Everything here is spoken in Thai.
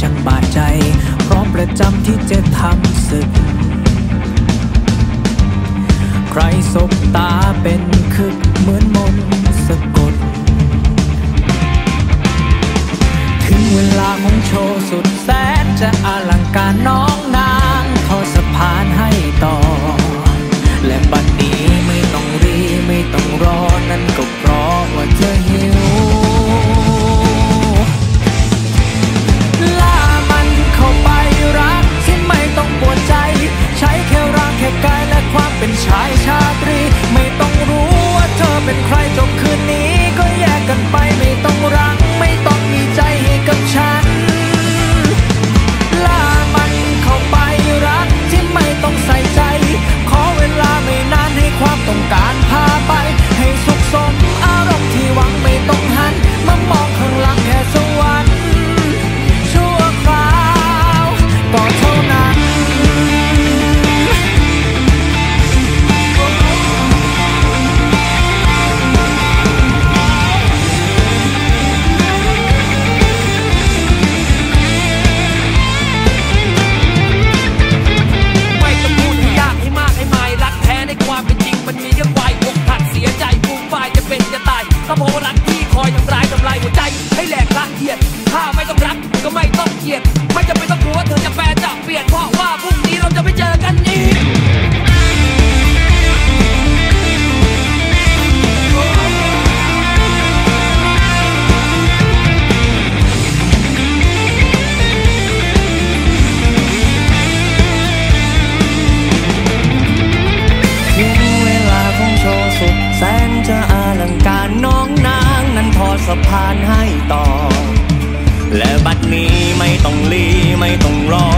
ช่างบาดใจ พร้อมประจำที่จะทำศึก ใครสบตาเป็นคึกเหมือนมน ผ่านให้ต่อ และบัดนี้ไม่ต้องลีไม่ต้องรอ